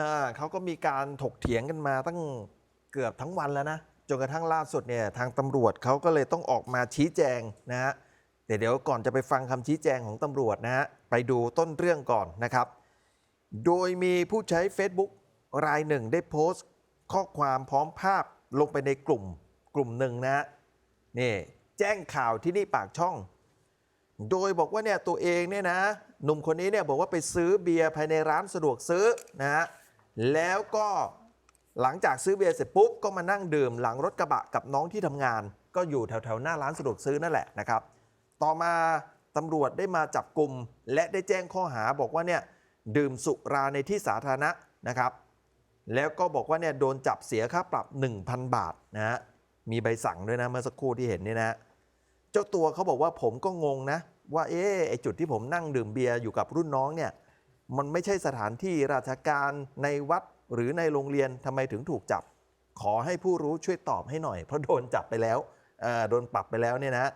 อ่าเขาก็มีการถกเถียงกันมาตั้งเกือบทั้งวันแล้วนะ จนกระทั่งล่าสุดเนี่ยทางตำรวจเขาก็เลยต้องออกมาชี้แจงนะฮะแต่เดี๋ยวก่อนจะไปฟังคำชี้แจงของตำรวจนะฮะไปดูต้นเรื่องก่อนนะครับ โดยมีผู้ใช้ Facebook รายหนึ่งได้โพสต์ ข้อความพร้อมภาพลงไปในกลุ่มกลุ่มหนึ่งนะฮะนี่แจ้งข่าวที่นี่ปากช่อง โดยบอกว่าเนี่ยตัวเองเนี่ยนะหนุ่มคนนี้เนี่ยบอกว่าไปซื้อเบียร์ภายในร้านสะดวกซื้อนะฮะ แล้วก็หลังจากซื้อเบียร์เสร็จปุ๊บก็มานั่งดื่มหลังรถกระบะกับน้องที่ทำงาน ก็อยู่แถวๆหน้าร้านสะดวกซื้อนั่นแหละนะครับ ต่อมาตำรวจได้มาจับกลุ่มและได้แจ้งข้อหาบอกว่าเนี่ยดื่มสุราในที่สาธารณะนะครับ แล้วก็บอกว่าเนี่ยโดนจับเสียค่าปรับ 1,000 บาทนะฮะมีใบสั่งด้วยนะเมื่อสักครู่ที่เห็นนี่นะเจ้าตัวเขาบอกว่าผมก็งงนะว่าเอ๊ะไอจุดที่ผมนั่งดื่มเบียร์อยู่กับรุ่นน้องเนี่ย มันไม่ใช่สถานที่ราชการในวัดหรือในโรงเรียนทำไมถึงถูกจับ ขอให้ผู้รู้ช่วยตอบให้หน่อย เพราะโดนจับไปแล้วโดนปรับไปแล้วเนี่ยนะ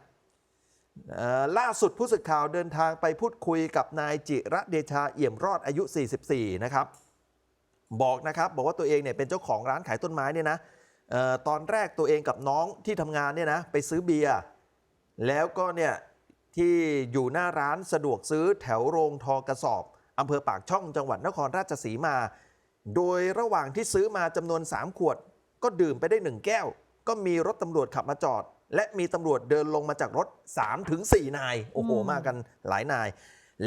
ล่าสุดผู้สื่อข่าวเดินทางไปพูดคุยกับนายจิระเดชาเอี่ยมรอดอายุ 44 นะครับ บอกนะครับบอกว่าตัวเองเนี่ยเป็นเจ้าของร้านขายต้นไม้เนี่ยนะออตอนแรกตัวเองกับน้องที่ทำงานเนี่ยนะไปซื้อเบียร์แล้วก็เนี่ยที่อยู่หน้าร้านสะดวกซื้อแถวโรงทอกระสอบ อำเภอปากช่องจังหวัดนครราชสีมา โดยระหว่างที่ซื้อมาจำนวน 3 ขวด ก็ดื่มไปได้ 1 แก้ว ก็มีรถตำรวจขับมาจอด และมีตำรวจเดินลงมาจากรถ 3-4 นาย โอ้โหมมากันหลายนาย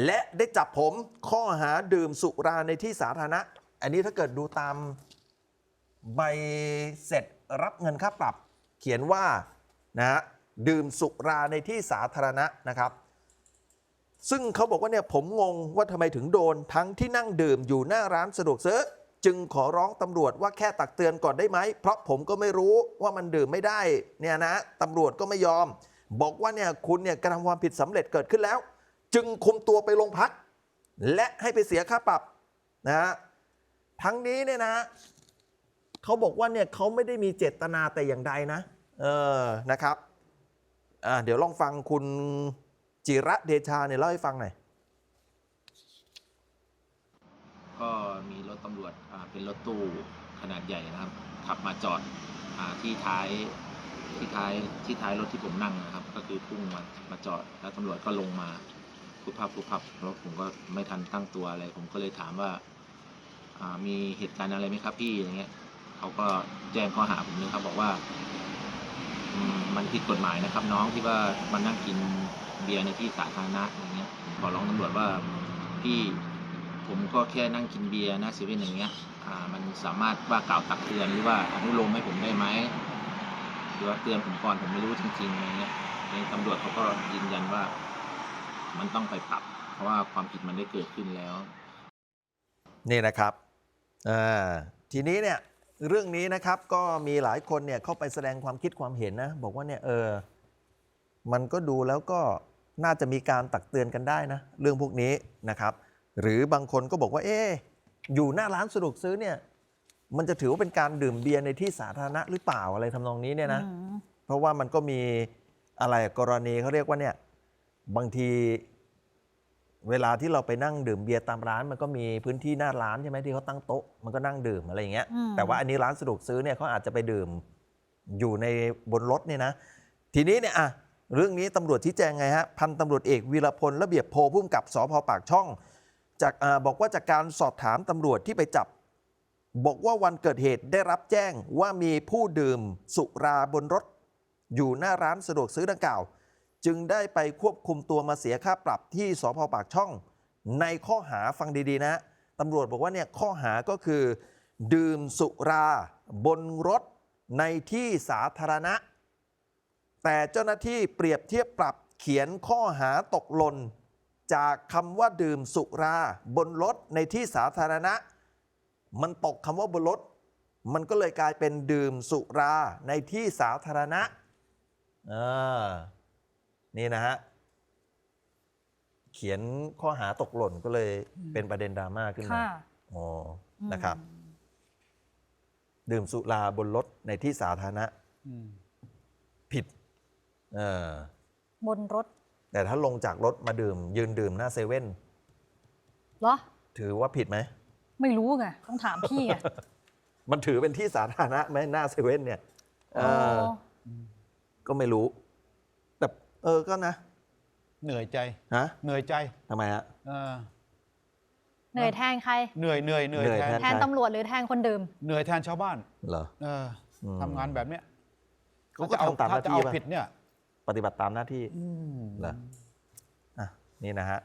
และได้จับผมข้อหาดื่มสุราในที่สาธารณะ อันนี้ถ้าเกิดดูตามใบเสร็จรับเงินค่าปรับ เขียนว่านะฮะดื่มสุราในที่สาธารณะนะครับ ซึ่งเขาบอกว่าเนี่ยผมงงว่าทำไมถึงโดน ทั้งที่นั่งดื่มอยู่หน้าร้านสะดวกซื้อจึงขอร้องตำรวจว่าแค่ตักเตือนก่อนได้ไหม เพราะผมก็ไม่รู้ว่ามันดื่มไม่ได้เนี่ยนะตำรวจก็ไม่ยอม บอกว่าเนี่ยคุณเนี่ยกระทำความผิดสำเร็จเกิดขึ้นแล้ว จึงคุมตัวไปโรงพัก และให้ไปเสียค่าปรับนะทั้งนี้เนี่ยนะเขาบอกว่าเนี่ยเขาไม่ได้มีเจตนาแต่อย่างใดนะ เออนะครับอ่าเดี๋ยวลองฟังคุณ จิระเดชาเนี่ยเล่าให้ฟังหน่อย ก็มีรถตำรวจอ่าเป็นรถตู้ขนาดใหญ่นะครับ ขับมาจอดอาที่ท้ายที่ท้ายที่ท้ายรถที่ผมนั่งนะครับ ก็คือพุ่งมามาจอดแล้วตำรวจก็ลงมาพุบพับพุบพับแล้วผมก็ไม่ทันตั้งตัวอะไร ผมก็เลยถามว่าอ่ามีเหตุการณ์อะไรไหมครับพี่อย่างเงี้ยเขาก็แจ้งข้อหาผมเลยครับบอกว่าอืมมันผิดกฎหมายนะครับ น้องที่ว่ามันนั่งกิน เบียร์ในที่สาธารณะอย่างเงี้ยผมขอร้องตำรวจว่าพี่ผมก็แค่นั่งกินเบียร์นะเซเว่นอย่างเงี้ยอ่ามันสามารถว่ากล่าวตักเตือนหรือว่าอนุโลมให้ผมได้ไหมหรือว่าเตือนผมก่อนผมไม่รู้จริงๆอะไรเงี้ยในตำรวจเขาก็ยืนยันว่า มันต้องไปปรับ เพราะว่าความผิดมันได้เกิดขึ้นแล้ว นี่นะครับทีนี้เนี่ยเรื่องนี้นะครับก็มีหลายคนเนี่ยเข้าไปแสดงความคิดความเห็นนะ บอกว่าเนี่ยเออ มันก็ดูแล้วก็น่าจะมีการตักเตือนกันได้นะเรื่องพวกนี้นะครับ หรือบางคนก็บอกว่า เอ๊ะอยู่หน้าร้านสะดวกซื้อเนี่ยมันจะถือว่าเป็นการดื่มเบียร์ในที่สาธารณะหรือเปล่าอะไรทำนองนี้เนี่ยนะอืมเพราะว่ามันก็มีอะไรกรณีเขาเรียกว่าเนี่ยบางทีเวลาที่เราไปนั่งดื่มเบียร์ตามร้าน มันก็มีพื้นที่หน้าร้านใช่ไหมที่เขาตั้งโต๊ะมันก็นั่งดื่มอะไรอย่างเงี้ยอืมแต่ว่าอันนี้ร้านสะดวกซื้อเนี่ยเขาอาจจะไปดื่มอยู่ในบนรถเนี่ยนะ ทีนี้เนี่ยอะ เรื่องนี้ตำรวจชี้แจงไงฮะพันตำรวจเอกวีรพลระเบียบโพพุ่มกับสพปากช่อง จากอบอกว่าจากการสอบถามตำรวจที่ไปจับ บอกว่าวันเกิดเหตุได้รับแจ้งว่ามีผู้ดื่มสุราบนรถ อยู่หน้าร้านสะดวกซื้อดังกล่าว จึงได้ไปควบคุมตัวมาเสียค่าปรับที่สพปากช่อง ในข้อหาฟังดีๆนะตำรวจบอกว่าเนี่ยข้อหาก็คือ ดื่มสุราบนรถในที่สาธารณะ แต่เจ้าหน้าที่เปรียบเทียบปรับเขียนข้อหาตกหล่นจากคำว่าดื่มสุราบนรถในที่สาธารณะ มันตกคำว่าบนรถ มันก็เลยกลายเป็นดื่มสุราในที่สาธารณะอ่านี่นะฮะ เขียนข้อหาตกหล่นก็เลยเป็นประเด็นดราม่าขึ้นมาค่ะอ๋ออืมนะครับ ดื่มสุราบนรถในที่สาธารณะอืมผิด เออบนรถ แต่ถ้าลงจากรถมาดื่ม ยืนดื่มหน้าเซเว่นเหรอ ถือว่าผิดไหม ไม่รู้ไงต้องถามพี่ไง มันถือเป็นที่สาธารณะไหมหน้าเซเว่นเนี่ยเออก็ไม่รู้ แต่เออก็นะเหนื่อยใจ ฮะเหนื่อยใจทำไมฮะ เออเหนื่อยแทนใคร เหนื่อยเหนื่อยเหนื่อยเหนื่อยแทนแทแทนตำรวจหรือแทนคนดื่ม เหนื่อยแทนชาวบ้าน เหรอ เอออม ทำงานแบบเนี้ยเขาก็ทำตามหถ้าน้าจะที่เอาป่ะผิดเนี่ย ปฏิบัติตามหน้าที่อืมเหรออะนี่นะฮะ